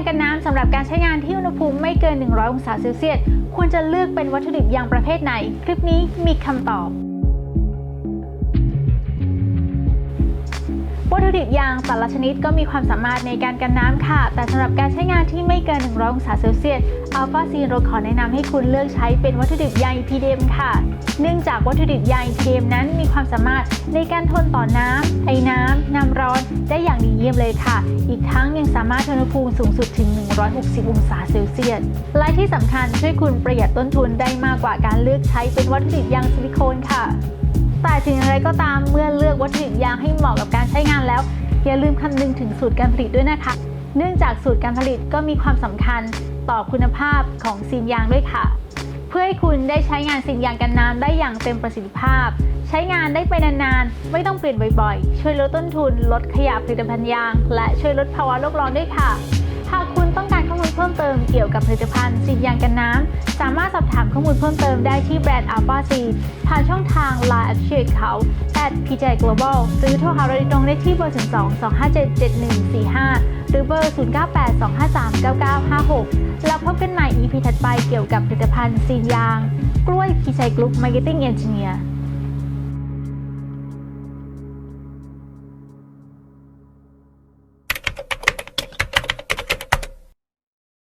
างกันน้ำสำหรับการใช้งานที่อุณหภูมิไม่เกิน 100 องศาเซลเซียส ควรจะเลือกเป็นวัตถุดิบยางประเภทไหน คลิปนี้มีคำตอบ วัตถุดิบยางแต่ละชนิดก็มีความสามารถในการกันน้ำค่ะ แต่สำหรับการใช้งานที่ไม่เกิน 100 องศาเซลเซียสอัลฟาซีนเราขอแนะนำให้คุณเลือกใช้เป็นวัตถุดิบยาง EPDM ค่ะ เนื่องจากวัตถุดิบยาง EPDM นั้นมีความสามารถในการทนต่อน้ำไอ้น้ำน้ำร้อนได้อย่างดีเยี่ยมเลยค่ะ อีกทั้งยังสามารถทนอุณหภูมิสูงสุดถึง 160 องศาเซลเซียส และที่สำคัญช่วยคุณประหยัดต้นทุนได้มากกว่าการเลือกใช้เป็นวัตถุดิบยางซิลิโคนค่ะ แต่ถึงอย่างไรก็ตามเมื่อเลือกวัตถุดิบยางให้เหมาะกับการใช้งานแล้ว อย่าลืมคำนึงถึงสูตรการผลิตด้วยนะคะ เนื่องจากสูตรการผลิตก็มีความสำคัญต่อคุณภาพของซีนยางด้วยค่ะ เพื่อให้คุณได้ใช้งานซีนยางกันน้ำได้อย่างเต็มประสิทธิภาพ ใช้งานได้ไปนานๆ ไม่ต้องเปลี่ยนบ่อยๆ ช่วยลดต้นทุน ลดขยะผลิตภัณฑ์ยาง และช่วยลดภาวะโลกร้อนด้วยค่ะ เติมเกี่ยวกับผลิตภัณฑ์ซีนยางกันน้ำ สามารถสอบถามข้อมูลเพิ่มเติมได้ที่แบรนด์ Alpha Seed ผ่านช่องทาง Line a d s h เขา at PJ Global หรือโทรหาเราโดยตรงได้ที่เบอร์ 02 257 7145 หรือเบอร์ 098 253 9956 แล้วพบกันใหม่ EP ถัดไปเกี่ยวกับผลิตภัณฑ์ซีนยาง กล้วยพีชัยกรุ๊ป Marketing Engineer